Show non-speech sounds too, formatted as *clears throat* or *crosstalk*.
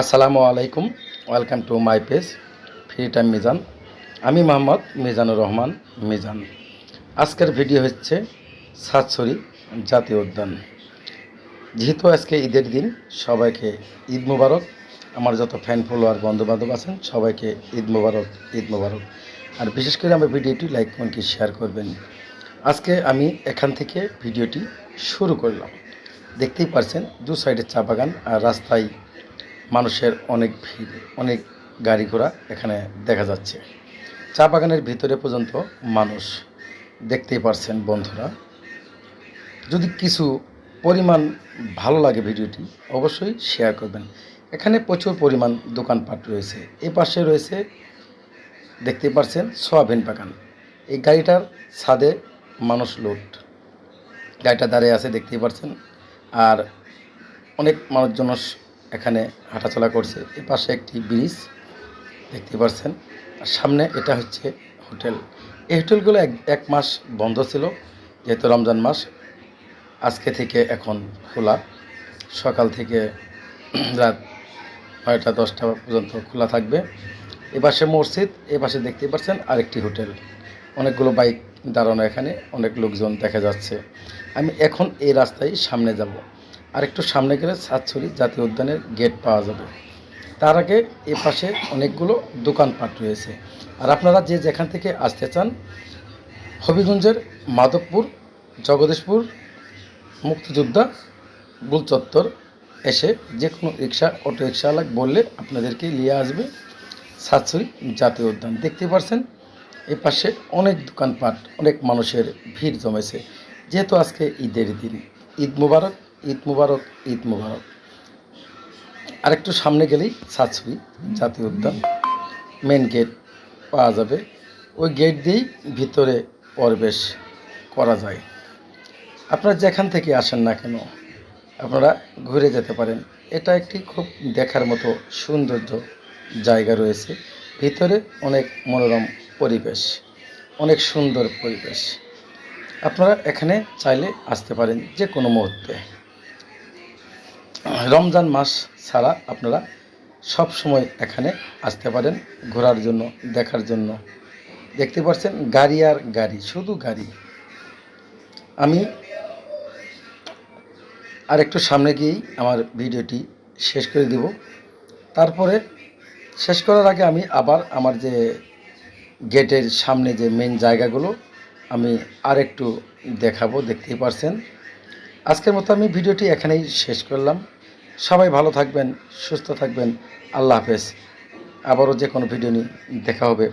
আসসালামু আলাইকুম, welcome to my page, free time Mizan. আমি মোহাম্মদ মিজানুর রহমান মিজান। আজকের ভিডিও হচ্ছে সাতছড়ি জাতীয় উদ্যান। যেহেতু আজকে ঈদের দিন, সবাইকে ঈদ মুবারক। আমার যত ফ্যান ফলোয়ার বন্ধুবান্ধব আছেন, সবাইকে ঈদ মুবারক ঈদ মুবারক। আর বিশেষ করে আমার ভিডিওটি লাইক কমেন্টকে শেয়ার করবেন। আজকে আমি এখান থেকে ভিডিওটি শুরু করলাম। দেখতেই পারছেন, দু সাইডে চা বাগান আর রাস্তায় মানুষের অনেক ভিড়, অনেক গাড়ি ঘোড়া এখানে দেখা যাচ্ছে। চা বাগানের ভিতরে পর্যন্ত মানুষ দেখতেই পারছেন বন্ধুরা। যদি কিছু পরিমাণ ভালো লাগে ভিডিওটি, অবশ্যই শেয়ার করবেন। এখানে প্রচুর পরিমাণ দোকানপাট রয়েছে। এ পাশে রয়েছে দেখতে পারছেন, সোয়াবিন বাগান। এই গাড়িটার ছাদে মানুষ লোট গাড়িটা দাঁড়িয়ে আছে, দেখতেই পারছেন। আর অনেক মানুষজন এখানে হাঁটাচলা করছে। এ পাশে একটি ব্রিজ দেখতে পাচ্ছেন আর সামনে এটা হচ্ছে হোটেল। এই হোটেলগুলো এক এক মাস বন্ধ ছিল, যেহেতু রমজান মাস। আজকে থেকে এখন খোলা। সকাল থেকে *clears throat* রাত নয়টা, দশটা পর্যন্ত খোলা থাকবে। এ পাশে মসজিদ, এ পাশে দেখতে পাচ্ছেন আরেকটি হোটেল। অনেকগুলো বাইক দাঁড়ানো এখানে, অনেক লোকজন দেখা যাচ্ছে। আমি এখন এই রাস্তায় সামনে যাব। আর একটু সামনে গেলে সাতছড়ি জাতীয় উদ্যানের গেট পাওয়া যাবে। তার আগে এ পাশে অনেকগুলো দোকানপাট রয়েছে। আর আপনারা যে যেখান থেকে আসতে চান, হবিগঞ্জের মাধবপুর, জগদীশপুর, মুক্তিযোদ্ধা, গুলচত্বর এসে যে কোনো রিক্সা, অটো রিক্সাওয়ালা বললে আপনাদেরকে নিয়ে আসবে সাতছড়ি জাতীয় উদ্যান। দেখতে পারছেন, এ পাশে অনেক দোকানপাট, অনেক মানুষের ভিড় জমেছে। যেহেতু আজকে ঈদের দিন, ঈদ মুবারক ঈদ মুবারক ঈদ মুবারক। আরেকটু সামনে গেলেই সাতছড়ি জাতীয় উদ্যান। মেন গেট পাওয়া যাবে। ওই গেট দিয়েই ভিতরে প্রবেশ করা যায়। আপনারা যেখান থেকে আসেন না কেন, আপনারা ঘুরে যেতে পারেন। এটা একটি খুব দেখার মতো সৌন্দর্য জায়গা রয়েছে। ভিতরে অনেক মনোরম পরিবেশ, অনেক সুন্দর পরিবেশ। আপনারা এখানে চাইলে আসতে পারেন যে কোনো মুহূর্তে। রমজান মাস ছাড়া আপনারা সব সময় এখানে আসতে পারেন ঘোরার জন্য, দেখার জন্য। দেখতে পাচ্ছেন, গাড়ি আর গাড়ি, শুধু গাড়ি। আমি আর একটু সামনে গিয়েই আমার ভিডিওটি শেষ করে দিব। তারপরে শেষ করার আগে আমি আবার আমার যে গেটের সামনে যে মেন জায়গাগুলো, আমি আর একটু দেখাবো, দেখতেই পারছেন। আজকের মতো আমি ভিডিওটি এখানেই শেষ করলাম। সবাই ভালো থাকবেন সুস্থ থাকবেন। আল্লাহ হাফেজ। আবারও যে কোনো ভিডিও নিয়ে দেখা হবে।